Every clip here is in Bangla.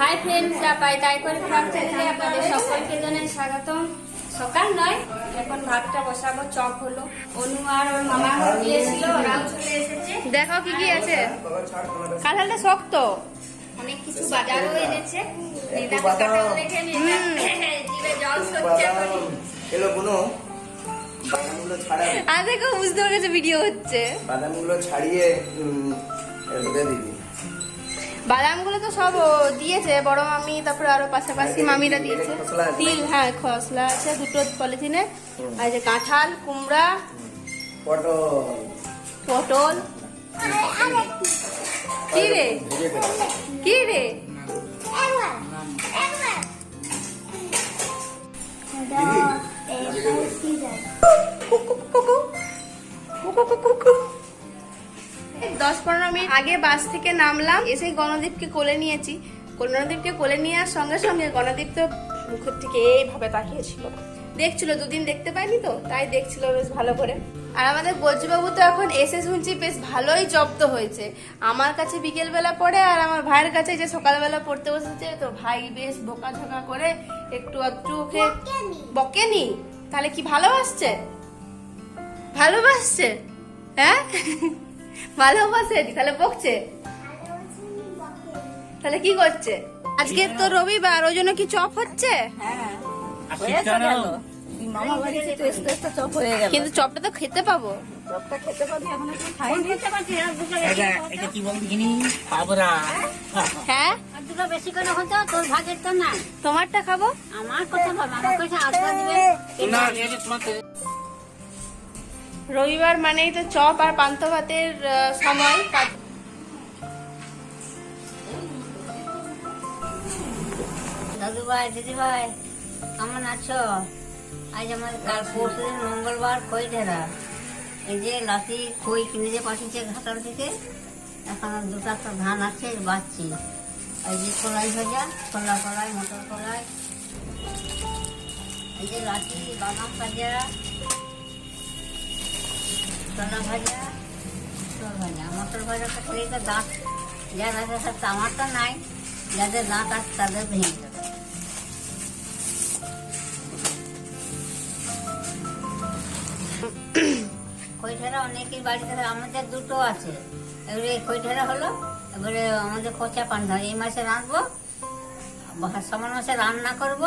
হাই ফ্রেন্ডস যা পাই তাই করে ব্লগ চ্যানেলে আপনাদের সকলকে জানাই স্বাগতম। সকাল নয় এখন ভাতটা বসাবো চপ হলো। অনু আর ওর মামা গিয়েছিল ওরাও চলে এসেছে। দেখো কি কি আছে। কাঁঠালটা শক্ত। অনেক কিছু বাজারও এনেছে। দেখো বুঝতে পেরেছে ভিডিও হচ্ছে। বাদামগুলো ছাড়িয়ে দিবি। বাদামগুলো তো সব দিয়েছে বড় মামি তারপরে আরও পাশাপাশি মামিরা দিয়েছে। তিল হ্যাঁ খসলা আছে দুটো পলিথিনে। আর যে কাঁঠাল কুমড়া পটল। পটল কি রে? কি রে? কুকু, কুকু। কুকু, কুকু, কুকু। দশ পনেরো মিনিট আগে বাস থেকে নামলাম এসে গণদীপকে কোলে নিয়েছি। গণদীপকে কোলে নেওয়ার সঙ্গে সঙ্গে গণদীপ তো মুখের থেকে এইভাবে তাকিয়েছিল। দেখছিল দুদিন দেখতে পাইনি তো তাই দেখছিল বেশ ভালো করে। আর আমাদের বজ্রবাবু তো এখন এসে শুনছি বেশ ভালোই জব্দ হয়েছে। আমার কাছে বিকেলবেলা পড়ে আর আমার ভাইয়ের কাছে যে সকালবেলা পড়তে বসেছে তো ভাই বেশ বোকাঝোকা করে একটু একটু ওকে বকেনি? তাহলে কি ভালোবাসছে? ভালোবাসছে? হ্যাঁ? ভালোবাসে তাহলে বকছে? তাহলে কি করছে? আজকে তো রবিবার ওই জন্য কি চপ হচ্ছে? হয়ে। কিন্তু চপটা তো খেতে পাবো। বল হ্যাঁ? বেশি করে হতো তোর ভাগের তো না তোমারটা খাব? আমার কথা আমার দিবে। তোমার রবিবার মানেই তো চপ আর পান্তা ভাতের সময়। দাদু ভাই দিদি ভাই কেমন আছো? আজ আমার কাল পরশু দিন মঙ্গলবার খই ঢেরা এই যে লাতি খই কিনে যে পাঠিয়েছে ঘাটাল থেকে, এখন দুটো একটা ধান আছে, বাঁচছি। এই যে কলাই ভাজা, ছোলা কলাই, মটর কলাই। এই যে লাতি বাদাম ভাজা ছোলা ভাজা ছোলা ভাজা মটর ভাজাটা খেলেই তো দাঁত যার আছে সব নাই যাদের দাঁত আছে তাদের ভেঙে যাবে খৈঠারা অনেকের বাড়িতে আমাদের দুটো আছে এবারে খৈঠারা হলো এবারে আমাদের কচা পান্তা এই মাসে রাঁধবো শ্রাবণ মাসে রান্না করব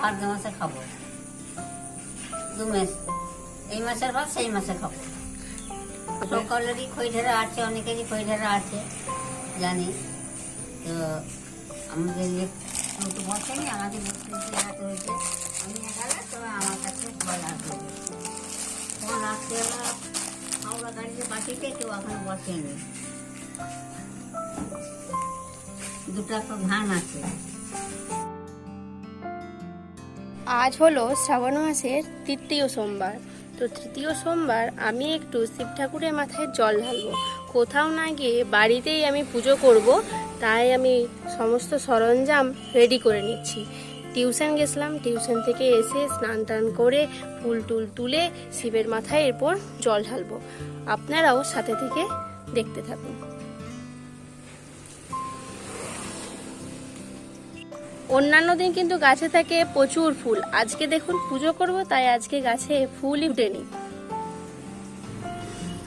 ভাদ্র মাসে খাব দু মাস এই মাসের ভাত সেই মাসে খাব। সকলেরই খৈঠারা আছে অনেকেরই খৈঠারা আছে জানি। তো আমাদের বসেনি আমাকে বসতে হাতে হয়েছে আমি একালা তবে আমার কাছে তখন হাওড়া গাড়িতে কেউ এখনও বসেনি। দুটো একটা ধান আছে। আজ হলো শ্রাবণ মাসের তৃতীয় সোমবার। তো তৃতীয় সোমবার আমি একটু শিব ঠাকুরের মাথায় জল ঢালবো। কোথাও না গিয়ে বাড়িতেই আমি পুজো করব, তাই আমি সমস্ত সরঞ্জাম রেডি করে নিচ্ছি। টিউশন গেছিলাম, টিউশন থেকে এসে স্নান টান করে ফুল টুল তুলে শিবের মাথায় এরপর জল ঢালবো। আপনারাও সাথে থেকে দেখতে থাকুন। অন্যান্য দিন কিন্তু গাছে থাকে প্রচুর ফুল। আজকে দেখুন পুজো করব, তাই আজকে গাছে ফুলই উঠেনি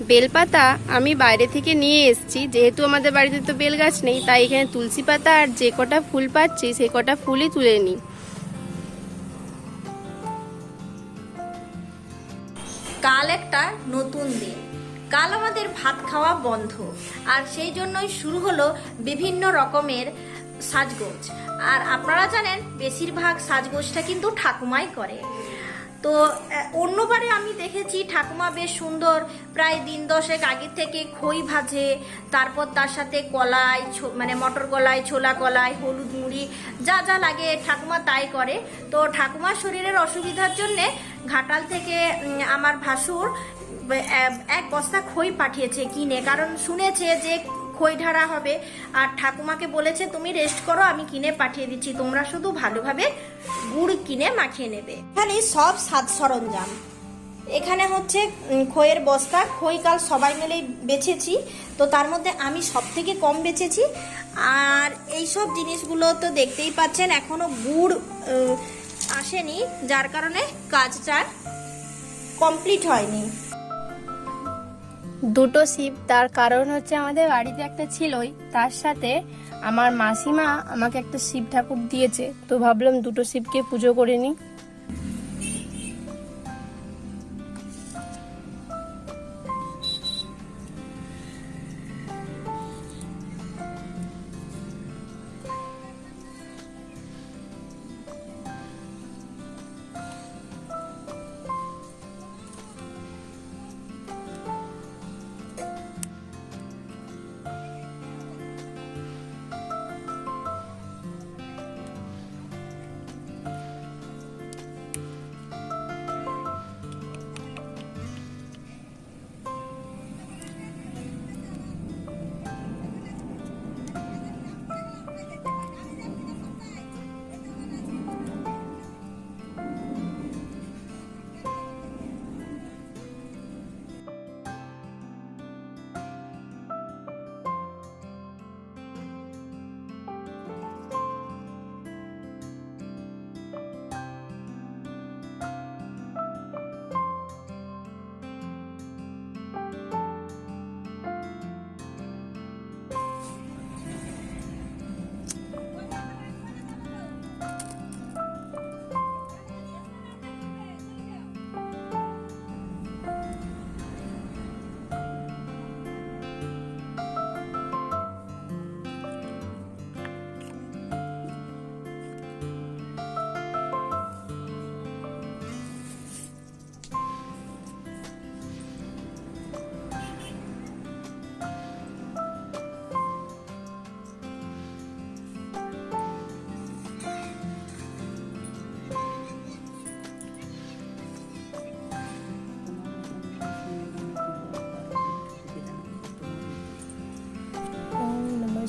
বেলপাতা আমি বাইরে থেকে নিয়ে এসেছি, যেহেতু আমাদের বাড়িতে তো বেল গাছ নেই, তাই এখানে তুলসী পাতা আর যে কটা ফুল পাচ্ছি সেই কটা ফুলই তুলে নিই। কাল একটা নতুন দিন। কাল আমাদের ভাত খাওয়া বন্ধ। আর সেই জন্যই শুরু হলো বিভিন্ন রকমের সাজগোজ। আর আপনারা জানেন, বেশিরভাগ সাজগোজটা কিন্তু ঠাকুমাই করে। তো অন্যবারে আমি দেখেছি ঠাকুমা বেশ সুন্দর, প্রায় দিন দশেক আগে থেকে খই ভাজে, তারপর তার সাথে কলাই মানে মটর কলাই, ছোলা কলাই, হলুদ মুড়ি, যা যা লাগে ঠাকুমা তাই করে। তো ঠাকুমার শরীরের অসুবিধার জন্যে ঘাটাল থেকে আমার ভাসুর এক বস্তা খই পাঠিয়েছে কিনে। কারণ শুনেছে যে খই ঢাড়া হবে। আর ঠাকুমাকে বলেছে, তুমি রেস্ট করো, আমি কিনে পাঠিয়ে দিচ্ছি। তোমরা শুধু ভালোভাবে গুড় কিনে মাখিয়ে নেবে। এখানে সব সাজ সরঞ্জাম। এখানে হচ্ছে খইয়ের বস্তা। খই কাল সবাই মিলেই বেছেছি। তো তার মধ্যে আমি সব থেকে কম বেছেছি। আর এই সব জিনিসগুলো তো দেখতেই পাচ্ছেন, এখনও গুড় আসেনি। যার কারণে কাজটা কমপ্লিট হয়নি। দুটো শিব, তার কারণ হচ্ছে আমাদের বাড়িতে একটা ছিলই, তার সাথে আমার মাসিমা আমাকে একটা শিব ঠাকুর দিয়েছে। তো ভাবলাম দুটো শিবকে পুজো করে নিই।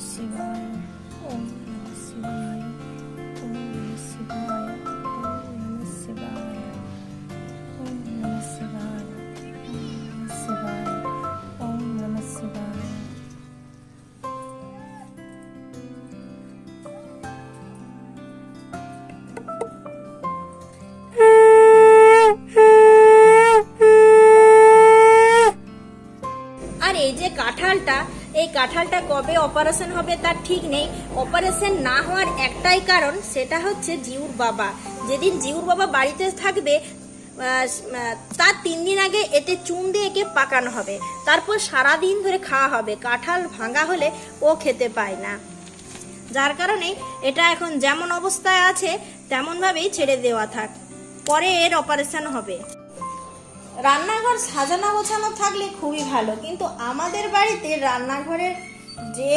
ওম নমঃ শিবায় ওম নমঃ শিবায় ওম নমঃ শিবায় ওম নমঃ শিবায় ওম নমঃ শিবায় ওম নমঃ শিবায় ওম নমঃ শিবায় আর এই যে কাঁঠালটা এই কাঁঠালটা কবে অপারেশন হবে তার ঠিক নেই। অপারেশন না হওয়ার একটাই কারণ সেটা হচ্ছে জিউর বাবা। যেদিন জিউর বাবা বাড়িতে থাকবে তার তিন দিন আগে এতে চুন দিয়ে একে পাকানো হবে। তারপর সারা দিন ধরে খাওয়া হবে। কাঁঠাল ভাঙা হলে ও খেতে পায় না। যার কারণে এটা এখন যেমন অবস্থায় আছে, তেমনভাবেই ছেড়ে দেওয়া থাক। পরে এর অপারেশন হবে। রান্নাঘর সাজানো গোছানো থাকলে খুবই ভালো। কিন্তু আমাদের বাড়িতে রান্নাঘরের যে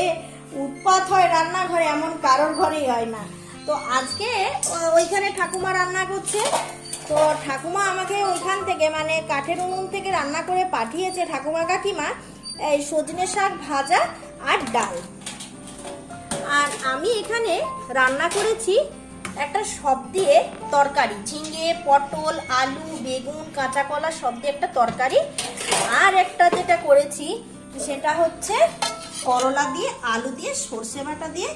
উৎপাত হয় রান্নাঘরে এমন কারোর ঘরেই হয় না। তো আজকে ওইখানে ঠাকুমা রান্না করছে। তো ঠাকুমা আমাকে ওইখান থেকে মানে কাঠের উনুন থেকে রান্না করে পাঠিয়েছে ঠাকুমা কাকিমা। এই সজনে শাক ভাজা আর ডাল। আর আমি এখানে রান্না করেছি একটা সব দিয়ে তরকারি, ঝিঙে, পটল, আলু, বেগুন কাঁচা কলা সব দিয়ে একটা তরকারি। আর একটা যেটা করেছি, সেটা হচ্ছে করলা দিয়ে, আলু দিয়ে, সর্ষে বাটা দিয়ে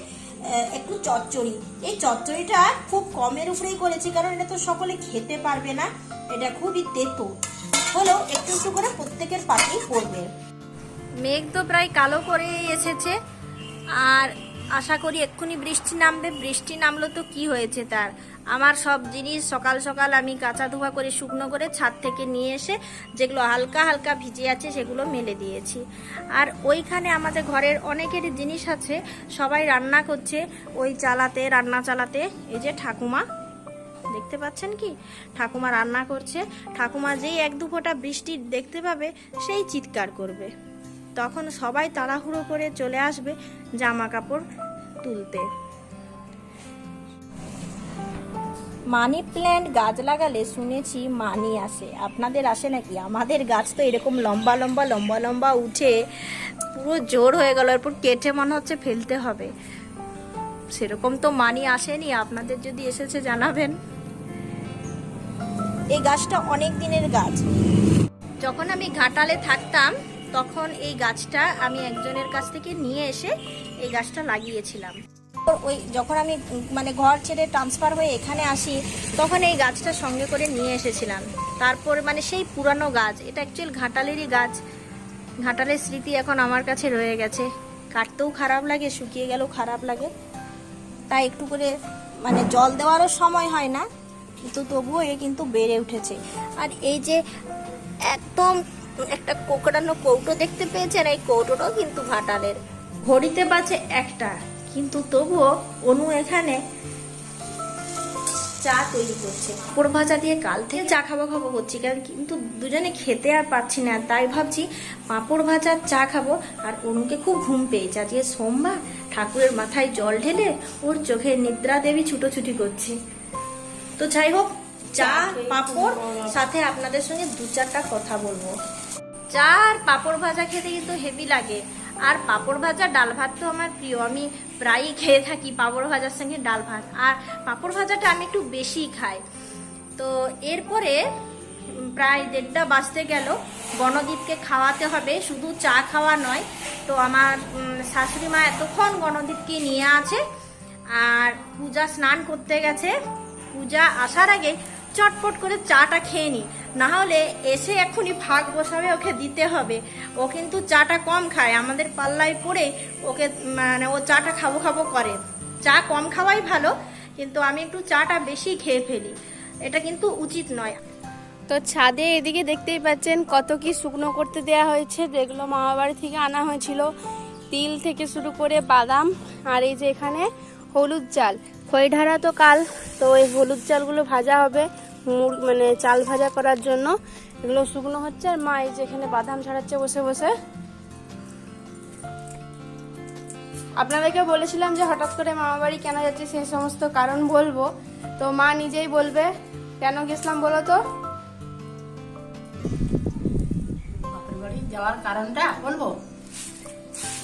একটু চচ্চড়ি। এই চচ্চড়িটা খুব কমের উপরেই করেছি, কারণ এটা তো সকলে খেতে পারবে না। এটা খুবই তেতো। হলেও একটু একটু করে প্রত্যেকের পাতেই পড়বে। মেঘ তো প্রায় কালো করে এসেছে। আর আশা করি এক্ষুনি বৃষ্টি নামবে। বৃষ্টি নামলো তো কি হয়েছে তার? আমার সব জিনিস সকাল সকাল আমি কাঁচা ধোয়া করে, শুকনো করে ছাদ থেকে নিয়ে এসে যেগুলো হালকা হালকা ভিজে আছে সেগুলো মেলে দিয়েছি। আর ওইখানে আমাদের ঘরের অনেকের জিনিস আছে, সবাই রান্না করছে। ওই চালাতে, রান্না চালাতে, এই যে ঠাকুমা, দেখতে পাচ্ছেন কি? ঠাকুমা রান্না করছে। ঠাকুমা যেই এক দু ফোঁটা বৃষ্টি দেখতে পাবে, সেই চিৎকার করবে। তখন সবাই তাড়াহুড়ো করে চলে আসবে। জামা কাপড় তুলতে। মানি প্ল্যান্ট গাছ লাগালে শুনেছি মানি আসে। আপনাদের আসে নাকি? আমাদের গাছ তো এরকম লম্বা লম্বা লম্বা লম্বা উঠে পুরো জোর হয়ে গেল, এরপর কেটে মনে হচ্ছে ফেলতে হবে। সেরকম তো মানি আসেনি, আপনাদের যদি এসেছে জানাবেন। এই গাছটা অনেক দিনের গাছ। যখন আমি ঘাটালে থাকতাম তখন এই গাছটা আমি একজনের কাছ থেকে নিয়ে এসে এই গাছটা লাগিয়েছিলাম। ওই যখন আমি মানে ঘর ছেড়ে ট্রান্সফার হয়ে এখানে আসি, তখন এই গাছটা সঙ্গে করে নিয়ে এসেছিলাম। তারপর মানে সেই পুরানো গাছ, এটা অ্যাকচুয়াল ঘাটালেরই গাছ। ঘাটালের স্মৃতি এখন আমার কাছে রয়ে গেছে। কাটতেও খারাপ লাগে, শুকিয়ে গেলেও খারাপ লাগে। তাই একটু করে মানে জল দেওয়ারও সময় হয় না, কিন্তু তবুও এ কিন্তু বেড়ে উঠেছে। আর এই যে একদম একটা কোকড়ানো কৌটো দেখতে পেয়েছেন এই কৌটোটাও কিন্তু ভাটালের। ঘড়িতে বাজে একটা কিন্তু তবুও অনু এখানে চা তৈরি করছে। পোড় ভাজা দিয়ে কাল থেকে চা খাব খাব করছি কারণ কিন্তু দুজনে খেতে আর পাচ্ছি না তাই ভাবছি পাঁপড় ভাজার চা খাব আর অনুকে খুব ঘুম পেয়েছে। আজকে সোমবার ঠাকুরের মাথায় জল ঢেলে ওর চোখে নিদ্রা দেবী ছুটোছুটি করছে। তো যাই হোক চা পাঁপড় সাথে আপনাদের সঙ্গে দু চারটা কথা বলব। চা আর পাঁপড় ভাজা খেতে কিন্তু হেভি লাগে। আর পাঁপড় ভাজা ডাল ভাত তো আমার প্রিয়। আমি প্রায়ই খেয়ে থাকি পাঁপড় ভাজার সঙ্গে ডাল ভাত। আর পাঁপড় ভাজাটা আমি একটু বেশি খাই। তো এরপরে প্রায় দেড়টা বাজতে গেল। গণদীপকে খাওয়াতে হবে। শুধু চা খাওয়া নয়, তো আমার শাশুড়ি মা এতক্ষণ গণদীপকে নিয়ে আছে। আর পূজা স্নান করতে গেছে। পূজা আসার আগে চটপট করে চাটা খেয়ে নি না হলে এসে এক্ষুনি ভাগ বসাবে, ওকে দিতে হবে। ও কিন্তু চাটা কম খায়, আমাদের পাল্লায় পড়ে ওকে মানে ও চাটা খাব খাব করে। চা কম খাওয়াই ভালো, কিন্তু আমি একটু চাটা বেশি খেয়ে ফেলি। এটা কিন্তু উচিত নয়। তো ছাদে এদিকে দেখতেই পাচ্ছেন কত কি শুকনো করতে দেয়া হয়েছে। যেগুলো মামাবাড়ি থেকে আনা হয়েছিল। তিল থেকে শুরু করে বাদাম, আর এই যে এখানে হলুদ চাল। খৈঢারা তো কাল, তো এই হলুদ চালগুলো ভাজা হবে। মুর- মানে চাল ভাজা করার জন্য। এগুলো শুকনো হচ্ছে আর মা এই যে এখানে বাদাম ছাড়াচ্ছে বসে বসে। আপনাদেরকে বলেছিলাম যে হঠাৎ করে মামা বাড়ি কেন যাচ্ছে সেই সমস্ত কারণ বলব। তো মা নিজেই বলবে, কেন গেছিলাম বলো তো? বাড়ি যাওয়ার কারণটা বলব?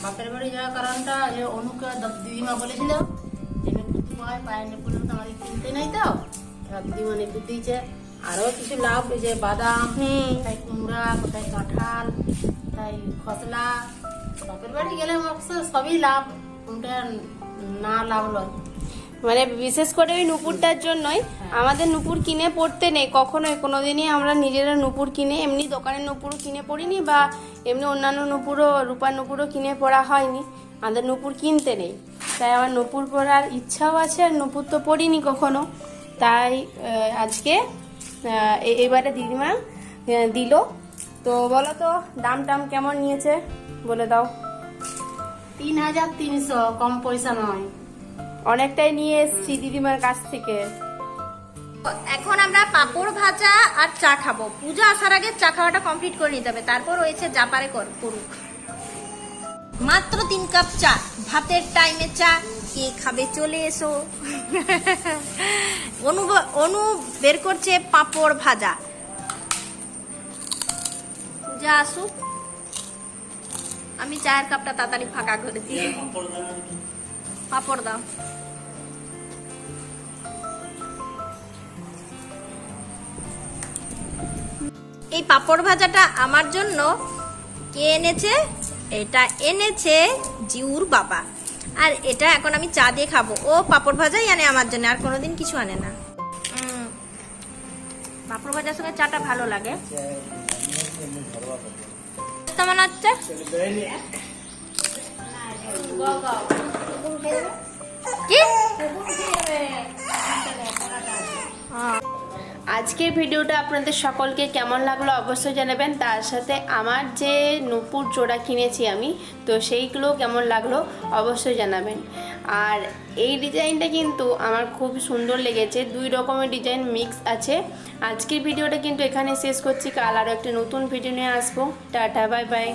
বাপের বাড়ি যাওয়ার কারণটা যে অনুকে দিদিমা বলেছিল, যে নেপুর তোমায় পায়ের নেপুর আমাদের কিনতে নাই তো? দিদিমা দিয়েছে আরও কিছু লাভ যে বাদাম কোথায় কুমড়া কোথায় কাঁঠাল কোথায় খসলা বাপের বাড়ি গেলে সবই লাভ কোনটা না লাভ মানে বিশেষ করে ওই নুপুরটার জন্যই আমাদের নুপুর কিনে পড়তে নেই কখনোই কোনোদিনই আমরা নিজেরা নুপুর কিনে এমনি দোকানের নুপুরও কিনে পড়িনি বা এমনি অন্যান্য নুপুরও রূপার নুপুরও কিনে পড়া হয়নি আমাদের নুপুর কিনতে নেই তাই আমার নুপুর পরার ইচ্ছাও আছে আর নুপুর তো পড়িনি কখনো। তাই আজকে এবারে দিদিমা দিল। তো বলো তো দাম টাম কেমন নিয়েছে? বলে দাও। তিন হাজার তিনশো কম পয়সা নয়। অনেকটাই নিয়ে এসছি দিদিমার কাছ থেকে। এখন আমরা পাঁপড় ভাজা আর চা খাব। পূজা আসার আগে চা খাওয়াটা কমপ্লিট করে নিতে হবে। তারপর রয়েছে যা পারে কর- করুক। মাত্র তিন কাপ চা ভাতের টাইমে চা কে খাবে? চলে এসো। অনু অনু বের করছে পাঁপড় ভাজা। পূজা আসুক। আমি চায়ের কাপটা তাড়াতাড়ি ফাঁকা করে দিই পাঁপড় দাও। এই পাঁপড় ভাজাটা আমার জন্য কে এনেছে? এটা এনেছে জিউর বাবা। আর এটা এখন আমি চা দিয়ে খাব। ও পাঁপড় ভাজাই আনে আমার জন্য, আর কোনোদিন কিছু আনে না। পাঁপড় ভাজার সঙ্গে চাটা ভালো লাগে। কেমন হচ্ছে? কি? হ্যাঁ আজকের ভিডিওটা আপনাদের সকলকে কেমন লাগল অবশ্যই জানাবেন। তার সাথে আমার যে নূপুর জোড়া কিনেছি আমি, তো সেইগুলো কেমন লাগল অবশ্যই জানাবেন। আর এই ডিজাইনটা কিন্তু আমার খুব সুন্দর লেগেছে, দুই রকমের ডিজাইন মিক্স আছে। আজকের ভিডিওটা কিন্তু এখানে শেষ করছি, কাল আরও একটা নতুন ভিডিও নিয়ে আসব। Tata, bye bye.